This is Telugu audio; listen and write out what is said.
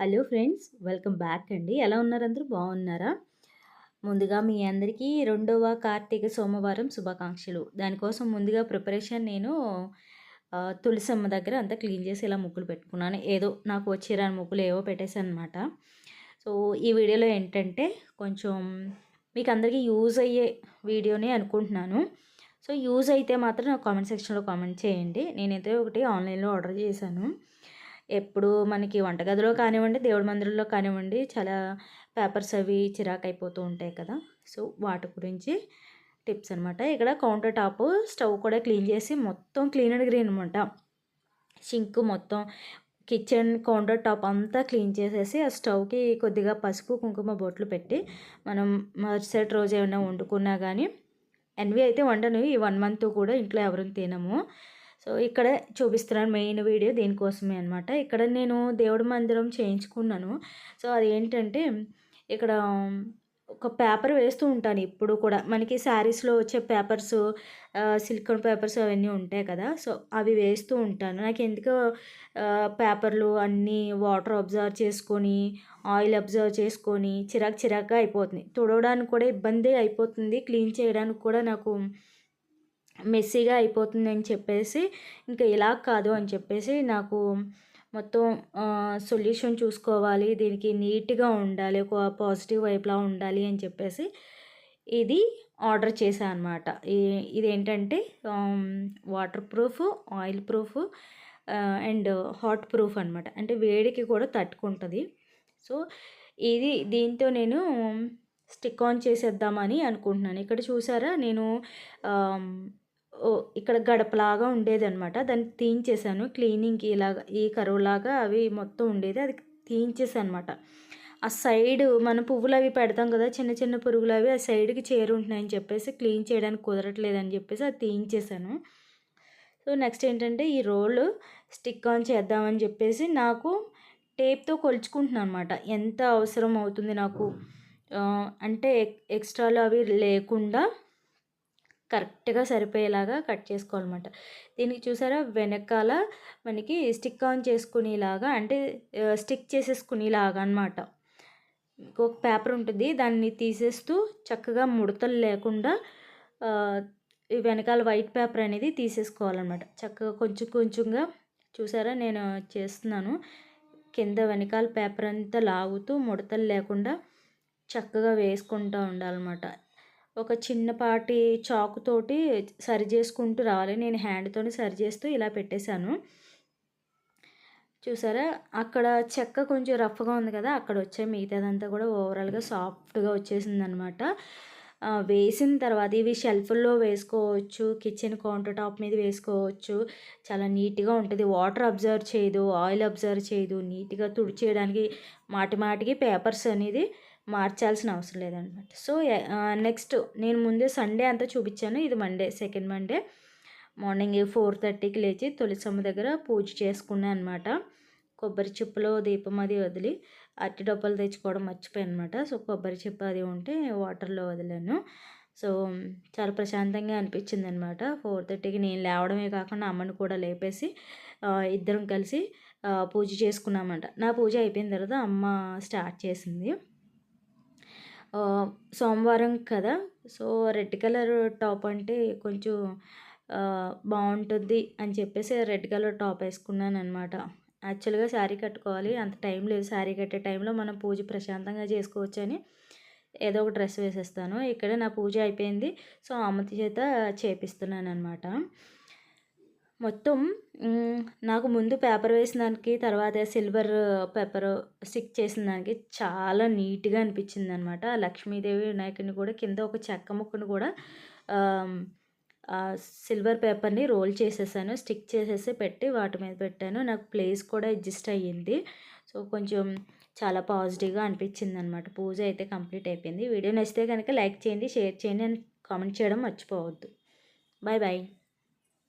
హలో ఫ్రెండ్స్ వెల్కమ్ బ్యాక్ అండి. ఎలా ఉన్నారు అందరూ? బాగున్నారా? ముందుగా మీ అందరికీ రెండవ కార్తీక సోమవారం శుభాకాంక్షలు. దానికోసం ముందుగా ప్రిపరేషన్ నేను తులసమ్మ దగ్గర అంతా క్లీన్ చేసి ఇలా ముగ్గులు పెట్టుకున్నాను. ఏదో నాకు వచ్చిరాని ముగ్గులు ఏవో పెట్టేశాను అనమాట సో ఈ వీడియోలో ఏంటంటే కొంచెం మీకు అందరికీ యూజ్ అయ్యే వీడియోనే అనుకుంటున్నాను. సో యూజ్ అయితే మాత్రం నాకు కామెంట్ సెక్షన్లో కామెంట్ చేయండి. నేనైతే ఒకటి ఆన్లైన్లో ఆర్డర్ చేశాను. ఎప్పుడు మనకి వంటగదిలో కానివ్వండి దేవుడి మందిరంలో కానివ్వండి చాలా పేపర్స్ అవి చిరాకు అయిపోతూ ఉంటాయి కదా. సో వాటి గురించి టిప్స్ అనమాట ఇక్కడ కౌంటర్ టాప్ స్టవ్ కూడా క్లీన్ చేసి మొత్తం క్లీన్ అండ్ గ్రీన్ అనమాట సింక్ మొత్తం కిచెన్ కౌంటర్ టాప్ అంతా క్లీన్ చేసేసి ఆ స్టవ్కి కొద్దిగా పసుపు కుంకుమ బొట్లు పెట్టి మనం మరుసటి రోజు ఏమైనా వండుకున్నా కానీ ఎన్వి అయితే వండను ఈ వన్ మంత్ కూడా ఇంట్లో ఎవరిని తినము. సో ఇక్కడ చూపిస్తున్నాను మెయిన్ వీడియో దీనికోసమే అనమాట ఇక్కడ నేను దేవుడి మందిరం చేయించుకున్నాను. సో అది ఏంటంటే ఇక్కడ ఒక పేపర్ వేస్తూ ఉంటాను ఇప్పుడు కూడా. మనకి శారీస్లో వచ్చే పేపర్స్ సిలికాన్ పేపర్స్ అవన్నీ ఉంటాయి కదా. సో అవి వేస్తూ ఉంటాను. నాకు ఎందుకో పేపర్లు అన్నీ వాటర్ అబ్జర్వ్ చేసుకొని ఆయిల్ అబ్జర్వ్ చేసుకొని చిరాకు చిరాకుగా అయిపోతుంది. తుడవడానికి కూడా ఇబ్బంది అయిపోతుంది. క్లీన్ చేయడానికి కూడా నాకు మెస్సీగా అయిపోతుంది అని చెప్పేసి ఇంకా ఇలా కాదు అని చెప్పేసి నాకు మొత్తం సొల్యూషన్ చూసుకోవాలి దీనికి నీట్గా ఉండాలి ఒక పాజిటివ్ వైపులా ఉండాలి అని చెప్పేసి ఇది ఆర్డర్ చేశాను అనమాట ఇది ఏంటంటే water proof oil proof and hot proof అనమాట అంటే వేడికి కూడా తట్టుకుంటుంది. సో ఇది దీంతో నేను స్టిక్ ఆన్ చేసేద్దామని అనుకుంటున్నాను. ఇక్కడ చూసారా? నేను ఇక్కడ గడపలాగా ఉండేదనమాట దాన్ని తీయించేసాను క్లీనింగ్కి ఇలాగ ఈ కరువులాగా అవి మొత్తం ఉండేది. అది తీయించేసాను అనమాట ఆ సైడ్ మన పువ్వులు అవి పెడతాం కదా చిన్న చిన్న పురుగులు అవి ఆ సైడ్కి చేరుంటున్నాయని చెప్పేసి క్లీన్ చేయడానికి కుదరట్లేదని చెప్పేసి అది తీయించేసాను సో నెక్స్ట్ ఏంటంటే ఈ రోల్ స్టిక్ ఆన్ చేద్దామని చెప్పేసి నాకు టేప్తో కొలుచుకుంటున్నాను అనమాట ఎంత అవసరం అవుతుంది నాకు? అంటే ఎక్స్ట్రాలు అవి లేకుండా కరెక్ట్గా సరిపోయేలాగా కట్ చేసుకోవాలన్నమాట. దీనికి చూసారా? వెనకాల మనకి స్టిక్ ఆన్ చేసుకునేలాగా అంటే స్టిక్ చేసేసుకునేలాగా అనమాట ఇంకొక పేపర్ ఉంటుంది. దాన్ని తీసేస్తూ చక్కగా ముడతలు లేకుండా వెనకాల వైట్ పేపర్ అనేది తీసేసుకోవాలన్నమాట. చక్కగా కొంచెం కొంచెంగా చూసారా? నేను చేస్తున్నాను. కింద వెనకాల పేపర్ అంతా లాగుతూ ముడతలు లేకుండా చక్కగా వేసుకుంటూ ఉండాలన్నమాట. ఒక చిన్నపాటి చాకుతోటి సరి చేసుకుంటూ రావాలి. నేను హ్యాండ్తో సరి చేస్తూ ఇలా పెట్టేశాను. చూసారా? అక్కడ చెక్క కొంచెం రఫ్గా ఉంది కదా అక్కడ వచ్చే మిగతాదంతా కూడా ఓవరాల్గా సాఫ్ట్గా వచ్చేసింది అనమాట వేసిన తర్వాత ఇవి షెల్ఫ్లో వేసుకోవచ్చు కిచెన్ కౌంటర్ టాప్ మీద వేసుకోవచ్చు. చాలా నీట్గా ఉంటుంది. వాటర్ అబ్జర్వ్ చేయదు ఆయిల్ అబ్జర్వ్ చేయదు. నీట్గా తుడిచేయడానికి మాటి మాటికి పేపర్స్ అనేది మార్చాల్సిన అవసరం లేదనమాట. సో నెక్స్ట్ నేను ముందే సండే అంతా చూపించాను. ఇది Monday second Monday. Morning four థర్టీకి లేచి తులసమ్మ దగ్గర పూజ చేసుకున్నాను అనమాట. కొబ్బరి చిప్పలో దీపం అది వదిలి అట్టి డబ్బలు తెచ్చుకోవడం మర్చిపోయాను అనమాట. సో కొబ్బరి చిప్ప అది ఉంటే వాటర్లో వదిలాను. సో చాలా ప్రశాంతంగా అనిపించింది అనమాట. ఫోర్ థర్టీకి నేను లేవడమే కాకుండా అమ్మని కూడా లేపేసి ఇద్దరం కలిసి పూజ చేసుకున్నామంట నా పూజ అయిపోయిన తర్వాత అమ్మ స్టార్ట్ చేసింది. సోమవారం కదా. సో రెడ్ కలర్ టాప్ అంటే కొంచెం బాగుంటుంది అని చెప్పేసి రెడ్ కలర్ టాప్ వేసుకున్నాను అనమాట యాక్చువల్గా శారీ కట్టుకోవాలి. అంత టైం లేదు. శారీ కట్టే టైంలో మనం పూజ ప్రశాంతంగా చేసుకోవచ్చు అని ఏదో ఒక డ్రెస్ వేసేస్తాను. ఇక్కడ నా పూజ అయిపోయింది. సో అమ్మతి చేత చేపిస్తున్నాను అనమాట మొత్తం నాకు ముందు పేపర్ వేసిన దానికి తర్వాత సిల్వర్ పేపర్ స్టిక్ చేసిన దానికి చాలా నీట్గా అనిపించింది అనమాట లక్ష్మీదేవి వినాయకుడిని కూడా కింద ఒక చెక్క ముక్కను కూడా సిల్వర్ పేపర్ని రోల్ చేసేసాను. స్టిక్ చేసేసి పెట్టి వాటి మీద పెట్టాను. నాకు ప్లేస్ కూడా అడ్జస్ట్ అయ్యింది. సో కొంచెం చాలా పాజిటివ్గా అనిపించింది అనమాట పూజ అయితే కంప్లీట్ అయిపోయింది. వీడియో నచ్చితే కనుక లైక్ చేయండి షేర్ చేయండి అండ్ కామెంట్ చేయడం మర్చిపోవద్దు. Bye bye